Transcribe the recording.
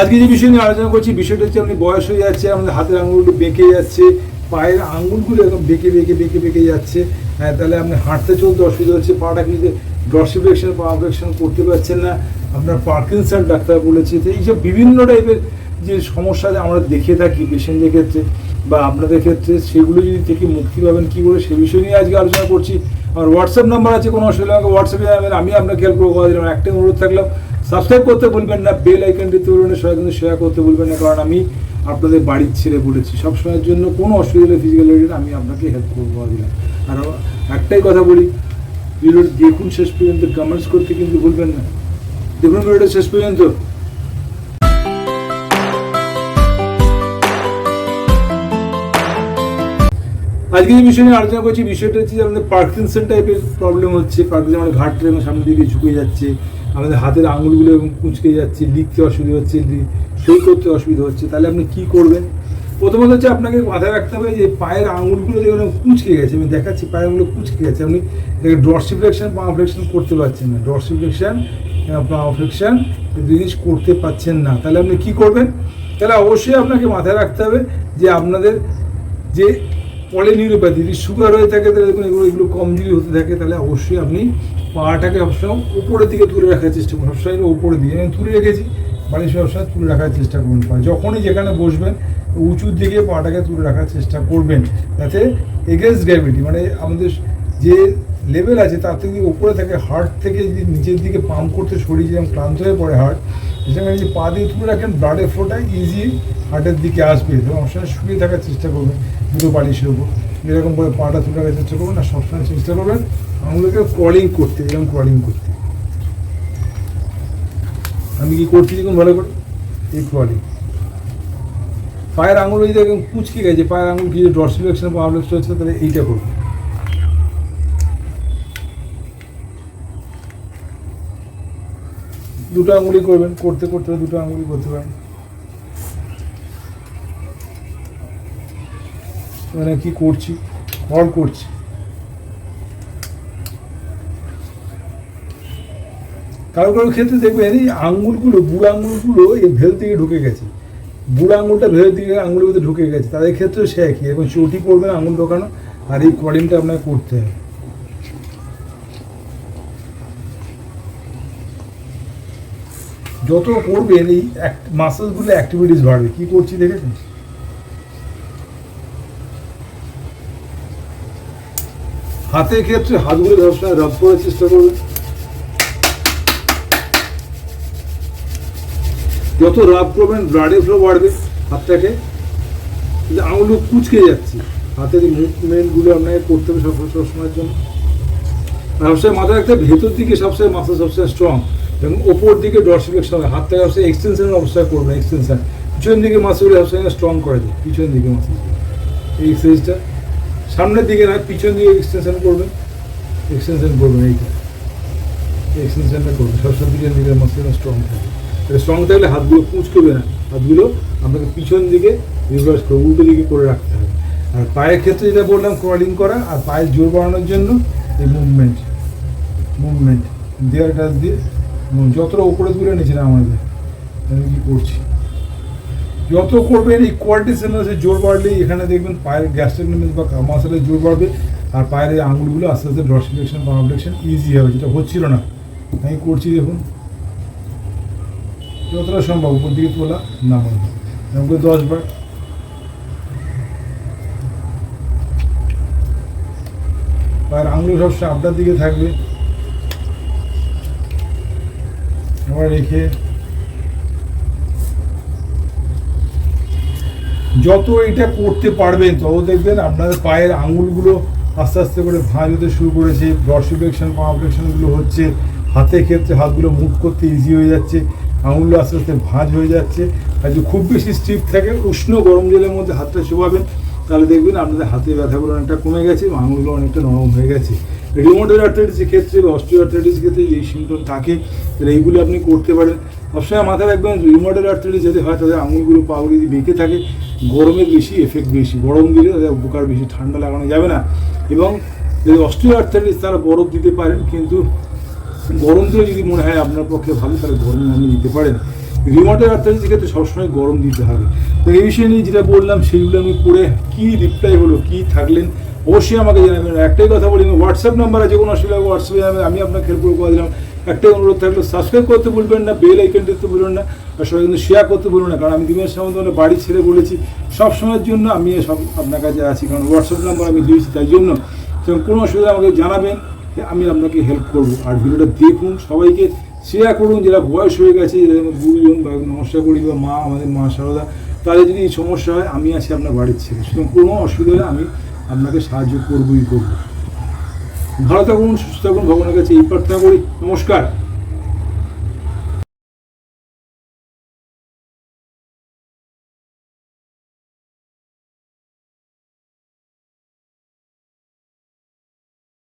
আজকে যে বিষয় নিয়ে আলোচনা করছি, বিষয়টা হচ্ছে আপনি বয়স হয়ে যাচ্ছে, আমাদের হাতের আঙুলগুলো বেঁকে যাচ্ছে, পায়ের আঙুলগুলো একদম বেঁকে বেঁকে বেঁকে বেঁকে যাচ্ছে। হ্যাঁ তাহলে আপনি হাঁটতে চলতে অসুবিধা হচ্ছে, পাটা কিন্তু ড্রসিফ্লেকশন পা ফ্লেকশন করতে পারছেন না। আপনার পার্কিনসন ডাক্তার বলেছে, তো এইসব বিভিন্ন টাইপের যে সমস্যা আমরা দেখে থাকি পেশেন্টদের ক্ষেত্রে, বা আপনাদের ক্ষেত্রে, সেগুলো যদি থেকে মুক্তি পাবেন, কী করে? সে বিষয় নিয়ে আজকে আলোচনা করছি। আমার হোয়াটসঅ্যাপ নাম্বার আছে, কোনো অসুবিধা আমাকে হোয়াটসঅ্যাপে আমি আপনাকে হেল্প করব একটাই অনুরোধ থাকলাম সাবস্ক্রাইব করতে ভুলবেন না বেল আইকন দিতে সবাই কিন্তু শেয়ার করতে ভুলবেন না, কারণ আমি আপনাদের বাড়ির ছেড়ে বলেছি সবসময়ের জন্য কোনো অসুবিধা ফিজিক্যাল আমি আপনাকে হেল্প করব দিলাম আর একটাই কথা বলি ভিডিওটি দেখুন শেষ পর্যন্ত কমেন্টস করতে কিন্তু ভুলবেন না। দেখুন ভিডিওটা শেষ পর্যন্ত। আজকে যে বিষয় নিয়ে আলোচনা করছি, বিষয়টা হচ্ছে যে আমাদের পার্কিনসন টাইপের প্রবলেম হচ্ছে পার্কিনসন আমাদের ঘাটটা এবং সামনের দিকে ঝুঁকে যাচ্ছে। আমাদের হাতের আঙুলগুলো এবং কুঁচকে যাচ্ছে, লিখতে অসুবিধা হচ্ছে সই করতে অসুবিধা হচ্ছে, তাহলে আপনি কি করবেন? প্রথমত হচ্ছে আপনাকে মাথায় রাখতে হবে যে পায়ের আঙুলগুলো যেগুলো কুঁচকে গেছে, আমি দেখাচ্ছি, পায়ের আঙুলো কুঁচকে গেছে, আপনি ড্রসিফ্লেকশন পা ফ্লেকশন করতে পারছেন না ড্রসিফ্লেকশন পা ফ্লেকশন জিনিস করতে পারছেন না, তাহলে আপনি কি করবেন? তাহলে অবশ্যই আপনাকে মাথায় রাখতে হবে যে আপনাদের যে পলিনিউরোপ্যাথি যদি সুগার হয়ে থাকে, তাহলে দেখুন এগুলো এগুলো কমজোরি হতে থাকে, তাহলে অবশ্যই আপনি পাটাকে সবসময় উপরের দিকে তুলে রাখার চেষ্টা করুন। সবসময় উপরের দিকে আমি তুলে রেখেছি। বাড়ির সবসময় তুলে রাখার চেষ্টা করুন। পা যখনই যেখানে বসবেন, উঁচুর দিকে পাটাকে তুলে রাখার চেষ্টা করবেন। যাতে এগেনস্ট গ্র্যাভিটি মানে আমাদের যে লেভেল আছে, তার থেকে উপরে থাকে হার্ট থেকে যদি নিচের দিকে পাম্প করতে শরীর যেরকম ক্লান্ত হয়ে পড়ে হার্ট সেখানে যদি পা দিয়ে তুলে রাখেন ব্লাডের ফ্লোটা ইজি হার্টের দিকে আসবে। এবং সবসময় শুয়ে থাকার চেষ্টা করবেন, দুটো বালিশের উপর। এরকম করে পাটা তুলে রাখার চেষ্টা করবেন আর সবসময় চেষ্টা করবেন আঙুলকে ক্রলিং করতে, এরকম ক্রলিং করতে। আমি কি করছি দেখুন ভালো করে? এই ক্রলিং পায়ের আঙুল যদি এরকম কুচকে গেছে, পায়ের আঙুল কি ডরসিলেকশন বা আউটলেকশন হচ্ছে, তাহলে এইটা করবেন দুটো আঙুলি করবেন, করতে করতে দুটো আঙুলি করতে পারেন। মানে কি করছি? অল করছি। কারও কারও ক্ষেত্রে দেখবেন এই আঙুলগুলো, বুড়ো আঙুলগুলো এই ভেল থেকে ঢুকে গেছে। বুড়ো আঙুলটা ভেল থেকে আঙুলের মধ্যে ঢুকে গেছে। তাদের ক্ষেত্রেও সে একই। এখন চটি পড়বেন আঙুল ঢোকানো, আর এই কলিংটা আপনাকে করতে হবে। যত করবেন এই মাসেলসগুলো অ্যাক্টিভিটিস বাড়বে। কি করছি দেখেছেন? হাতের ক্ষেত্রে হাতগুলো সবসময় রব করার চেষ্টা করবেন যত রাব করবেন ব্লাডের ফ্লো বাড়বে হাতটাকে। আঙুলগুলো কুচকে যাচ্ছে। হাতের মুভমেন্টগুলো আপনাকে করতে হবে সব সবসময়ের জন্য। সবসময় মাথায় রাখতে ভেতর দিকে সবসময় মাথা সবসময় স্ট্রং এবং ওপর দিকে ডরসিফ্লেকশন হবে। হাতটাকে সবসময় এক্সটেনশনের অবস্থায় করবেন এক্সটেনশন পিছন দিকে মাসগুলো সবসময় স্ট্রং করে দেয় পিছন দিকে মাসল এই এক্সারসাইজটা সামনের দিকে না পিছন দিকে এক্সটেনশন করবেন এক্সটেনশন করবেন এইটা। এক্সটেনশনটা করবেন সবসময় পিছন দিকে মাসল স্ট্রং থাকে। স্ট্রং থাকলে হাতগুলো কুঁচকবে না। হাতগুলো আপনাকে পিছন দিকে রিভার্স করে, উল্টো দিকে করে রাখতে হবে। আর পায়ের ক্ষেত্রে যেটা বললাম ক্রলিং করা আর পায়ের জোর বাড়ানোর জন্য এই মুভমেন্ট মুভমেন্ট দেয়ার টাচ দিয়ে যতটা উপরে তুলে নিয়েছি না আমাদের, আমি কি করছি? যত করবেন, এই কোয়ার্টিসেনাসের জোর বাড়লেই এখানে দেখবেন পায়ের গ্যাস্ট্রিক বা মাসেলের জোর বাড়বে, আর পায়ের আঙুলগুলো আস্তে আস্তে ড্রস ড্রসিলেকশন বা অবলেকশন ইজি হবে, যেটা হচ্ছিল না। আমি করছি দেখুন। যতটা সম্ভব উপর দিকে তোলা, নামানো। এরকম দশ বার। পায়ের আঙুল সবসময় আপনার দিকে থাকবে। রেখে যত এটা করতে পারবেন, তত দেখবেন আপনাদের পায়ের আঙুলগুলো আস্তে আস্তে করে ভাঁজ হতে শুরু করেছে ডরসিফ্লেকশন পাওয়াফ্লেকশনগুলো হচ্ছে, হাতের ক্ষেত্রে হাতগুলো মুভ করতে ইজি হয়ে যাচ্ছে, আঙুলগুলো আস্তে আস্তে ভাঁজ হয়ে যাচ্ছে। আর যদি খুব বেশি স্টিফ থাকে, উষ্ণ গরম জলের মধ্যে হাতটা চোবাবেন তাহলে দেখবেন আপনাদের হাতে ব্যথাগুলো অনেকটা কমে গেছে আঙুলগুলো অনেকটা নরম হয়ে গেছে। রিমোটের আর্থাইটিসের ক্ষেত্রে বা অস্টিও আর্থাইটিসের ক্ষেত্রে এই সিমটম থাকে, তাহলে এইগুলি আপনি করতে পারেন। সবসময় মাথায় রাখবেন রিমোটের আর্থাইটিস যদি হয় তাদের আঙুলগুলো পাগুলো যদি বেঁকে থাকে গরমের বেশি এফেক্ট বেশি। গরম দিলে তাদের উপকার বেশি, ঠান্ডা লাগানো যাবে না। এবং যদি অস্টিও আর্থাইটিস তারা বরফ দিতে পারেন, কিন্তু গরম দিলে যদি মনে হয় আপনার পক্ষে ভালো, তাহলে গরম আপনি দিতে পারেন। রিমোটের আর্থারাইটিস ক্ষেত্রে সবসময় গরম দিতে হবে। তো এই বিষয়ে নিয়ে যেটা বললাম, সেইগুলো আমি করে কী রিপ্লাই হলো, কী থাকলেন, অবশ্যই আমাকে জানাবেন। একটাই কথা বলি হোয়াটসঅ্যাপ নাম্বার আছে, কোনো অসুবিধা হবে হোয়াটসঅ্যাপে আমি আপনাকে হেল্প করে দিলাম। একটাই অনুরোধ থাকল সাবস্ক্রাইব করতে ভুলবেন না বেল আইকন দিতে ভুলবেন না, আর সবাই কিন্তু শেয়ার করতে ভুলবেন না, কারণ আমি দিনের সামনে মানে বাড়ি ছেড়ে বলেছি সব সময়ের জন্য আমি সব আপনার কাছে আছি, কারণ হোয়াটসঅ্যাপ নাম্বার আমি দিয়েছি, তাই জন্য। কোনো অসুবিধা আমাকে জানাবেন, আমি আপনাকে হেল্প করব। আর ভিডিওটা দেখুন সবাইকে। শেয়ার করুন, যারা বয়স হয়ে গেছে, যাদের গুরুজন বা নমস্কার করি বা মা, আমাদের মা সারদা, তাদের যদি এই সমস্যা হয়, আমি আছি আপনার বাড়ির ছেলে। সুতরাং কোনো অসুবিধা হলে আমি আপনাকে সাহায্য করবই করব। ভালো থাকুন, সুস্থ থাকুন, ভগবানের কাছে এই প্রার্থনা করি। নমস্কার।